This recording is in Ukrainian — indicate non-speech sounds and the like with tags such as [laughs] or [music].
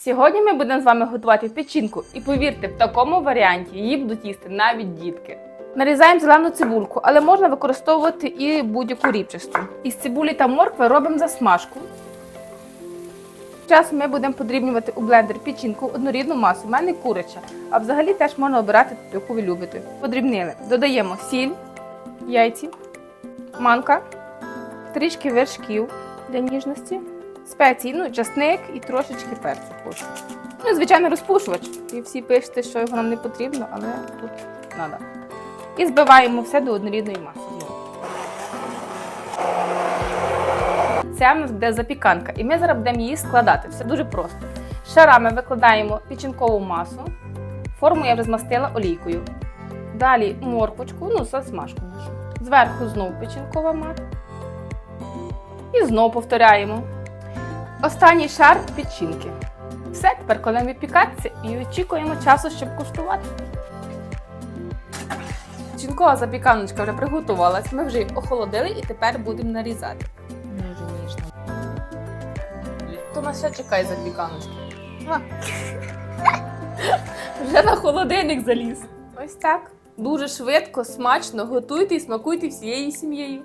Сьогодні ми будемо з вами готувати печінку, і повірте, в такому варіанті її будуть їсти навіть дітки. Нарізаємо зелену цибульку, але можна використовувати і будь-яку ріпчасту. Із цибулі та моркви робимо засмажку. Зараз ми будемо подрібнювати у блендер печінку однорідну масу. У мене куряча, а взагалі теж можна обирати, яку ви любите. Подрібнили. Додаємо сіль, яйці, манка, трішки вершків для ніжності, спеції, ну, часник і трошечки перцю хочу. Ну, звичайно, розпушувач. І всі пишете, що його нам не потрібно, але тут треба. І збиваємо все до однорідної маси. Це в нас буде запіканка, і ми зараз будемо її складати. Все дуже просто. Шарами викладаємо печінкову масу. Форму я вже змастила олійкою. Далі морквочку, ну, засмажку нашу. Зверху знову печінкова маса. І знову повторяємо. Останній шар печінки. Все, тепер коли випікатися і очікуємо часу, щоб куштувати. Печінкова запіканочка вже приготувалась. Ми вже її охолодили і тепер будемо нарізати. Дуже ніжно. Хто нас ще чекає запіканочки? [laughs] Вже на холодильник заліз. Ось так. Дуже швидко, смачно готуйте і смакуйте всією сім'єю.